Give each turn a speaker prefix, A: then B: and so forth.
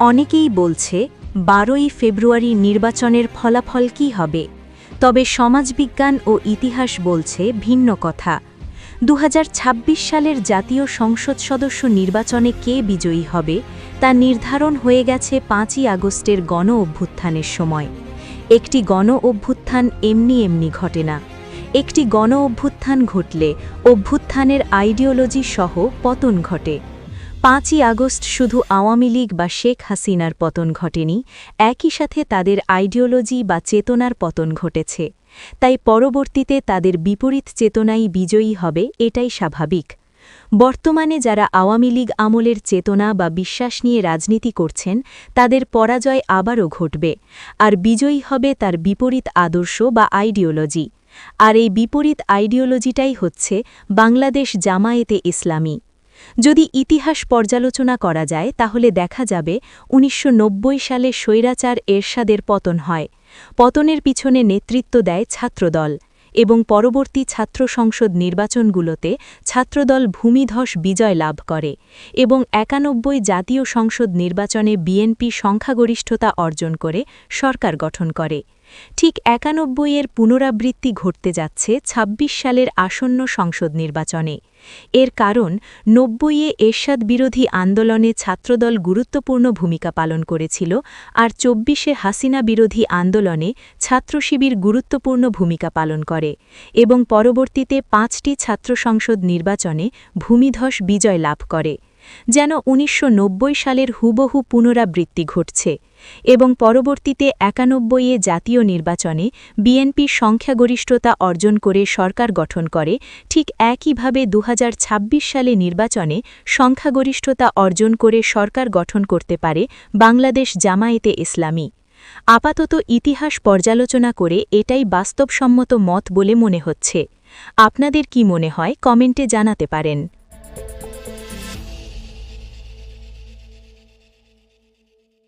A: অনেকেই বলছে, বারোই ফেব্রুয়ারি নির্বাচনের ফলাফল কী হবে? তবে সমাজবিজ্ঞান ও ইতিহাস বলছে ভিন্ন কথা। দু হাজার ছাব্বিশ সালের জাতীয় সংসদ সদস্য নির্বাচনে কে বিজয়ী হবে, তা নির্ধারণ হয়ে গেছে পাঁচই আগস্টের গণ অভ্যুত্থানের সময়। একটি গণ অভ্যুত্থান এমনি এমনি ঘটে না। একটি গণ অভ্যুত্থান ঘটলে অভ্যুত্থানের আইডিওলজি সহ পতন ঘটে। পাঁচই আগস্ট শুধু আওয়ামী লীগ বা শেখ হাসিনার পতন ঘটেনি, একই সাথে তাদের আইডিওলজি বা চেতনার পতন ঘটেছে। তাই পরবর্তীতে তাদের বিপরীত চেতনাই বিজয়ী হবে, এটাই স্বাভাবিক। বর্তমানে যারা আওয়ামী লীগ আমলের চেতনা বা বিশ্বাস নিয়ে রাজনীতি করছেন, তাদের পরাজয় আবারও ঘটবে, আর বিজয়ী হবে তার বিপরীত আদর্শ বা আইডিওলজি। আর এই বিপরীত আইডিওলজিটাই হচ্ছে বাংলাদেশ জামায়েতে ইসলামী। যদি ইতিহাস পর্যালোচনা করা যায়, তাহলে দেখা যাবে উনিশশো নব্বই সালে স্বৈরাচার এরশাদের পতন হয়। পতনের পিছনে নেতৃত্ব দেয় ছাত্রদল এবং পরবর্তী ছাত্র সংসদ নির্বাচনগুলোতে ছাত্রদল ভূমিধস বিজয় লাভ করে এবং একানব্বই জাতীয় সংসদ নির্বাচনে বিএনপি সংখ্যাগরিষ্ঠতা অর্জন করে সরকার গঠন করে। ঠিক একানব্বই এর পুনরাবৃত্তি ঘটতে যাচ্ছে ২৬ সালের আসন্ন সংসদ নির্বাচনে। এর কারণ নব্বইয়ে এরশাদ বিরোধী আন্দোলনে ছাত্রদল গুরুত্বপূর্ণ ভূমিকা পালন করেছিল আর চব্বিশে হাসিনা বিরোধী আন্দোলনে ছাত্রশিবির গুরুত্বপূর্ণ ভূমিকা পালন করে এবং পরবর্তীতে পাঁচটি ছাত্র সংসদ নির্বাচনে ভূমিধস বিজয় লাভ করে। যেন উনিশশো নব্বই সালের হুবহু পুনরাবৃত্তি ঘটছে এবং পরবর্তীতে একানব্বইয়ে জাতীয় নির্বাচনে বিএনপি সংখ্যাগরিষ্ঠতা অর্জন করে সরকার গঠন করে, ঠিক একইভাবে দু হাজার ছাব্বিশ সালে নির্বাচনে সংখ্যাগরিষ্ঠতা অর্জন করে সরকার গঠন করতে পারে বাংলাদেশ জামায়েতে ইসলামী। আপাতত ইতিহাস পর্যালোচনা করে এটাই বাস্তবসম্মত মত বলে মনে হচ্ছে। আপনাদের কি মনে হয় কমেন্টে জানাতে পারেন।